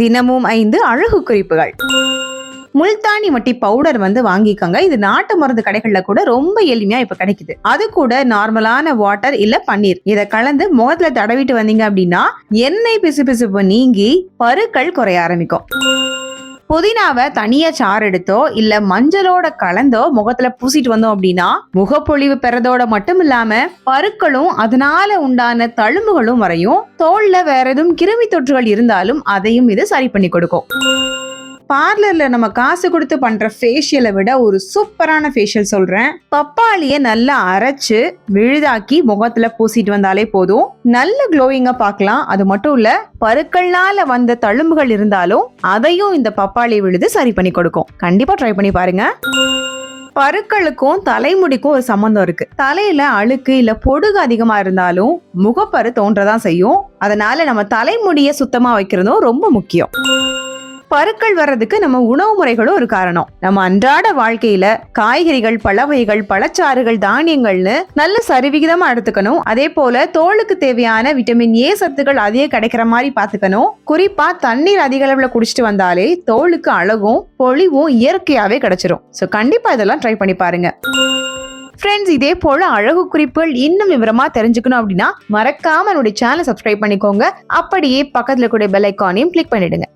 தினமும் ஐந்து அழகு குறிப்புகள். முல்தானி மட்டி பவுடர் வந்து வாங்கிக்கோங்க. இது நாட்டு மருந்து கடைகள்ல கூட ரொம்ப எளிமையா இப்ப கிடைக்குது. அது கூட நார்மலான வாட்டர் இல்ல பன்னீர். இதை கலந்து முகத்துல தடவிட்டு வந்தீங்க அப்படின்னா எண்ணெய் பிசு பிசுப்பு நீங்கி பருக்கள் குறைய ஆரம்பிக்கும். புதினாவை தனியா சாறு எடுத்தோ இல்ல மஞ்சளோட கலந்தோ முகத்துல பூசிட்டு வந்தோம் அப்படின்னா முகப்பொழிவு பெறதோட மட்டும் இல்லாம பருக்களும் அதனால உண்டான தழும்புகளும் வரையும் தோல்ல வேற எதுவும் கிருமி தொற்றுகள் இருந்தாலும் அதையும் இது சரி பண்ணி கொடுக்கும். பார்லர்ல நம்ம காசு கொடுத்து பண்ற ஃபேஷியலை விட ஒரு சூப்பரான ஃபேஷியல் சொல்றேன். பப்பாளிய நல்லா அரைச்சு விழுதாக்கி முகத்துல பூசிட்டு வந்தாலே போதும். நல்ல க்ளோயிங்காக பார்க்கலாம். அது மட்டும் இல்ல பருக்கள்னால வந்த தழும்புகள் இருந்தாலும் அதையும் இந்த பப்பாளி விழுது சரி பண்ணி கொடுக்கும். கண்டிப்பா ட்ரை பண்ணி பாருங்க. பருக்களுக்கும் தலைமுடிக்கும் ஒரு சம்மந்தம் இருக்கு. தலையில அழுக்கு இல்ல பொடுகு அதிகமா இருந்தாலும் முகப்பரு தோன்றதான் செய்யும். அதனால நம்ம தலைமுடிய சுத்தமா வைக்கிறதும் ரொம்ப முக்கியம். பருக்கள் வர்றதுக்கு நம்ம உணவு முறைகளும் ஒரு காரணம். நம்ம அன்றாட வாழ்க்கையில காய்கறிகள் பழ வகைகள் பழச்சாறுகள் தானியங்கள்னு நல்ல சரிவிகிதமா எடுத்துக்கணும். அதே போல தோலுக்கு தேவையான விட்டமின் ஏ சத்துக்கள் அதிக கிடைக்கிற மாதிரி பாத்துக்கணும் குறிப்பா தண்ணீர் அதிக அளவுல குடிச்சிட்டு வந்தாலே தோலுக்கு அழகும் பொழிவும் இயற்கையாவே கிடைச்சிரும். சோ கண்டிப்பா இதெல்லாம் ட்ரை பண்ணி பாருங்க. ஃப்ரெண்ட்ஸ் இதே போல அழகு குறிப்புகள் இன்னும் விவரமா தெரிஞ்சுக்கணும் அப்படின்னா மறக்காம என்னுடைய சேனலை சப்ஸ்கிரைப் பண்ணிக்கோங்க. அப்படியே பக்கத்துல கூட பெல் ஐக்கானையும் கிளிக் பண்ணிடுங்க.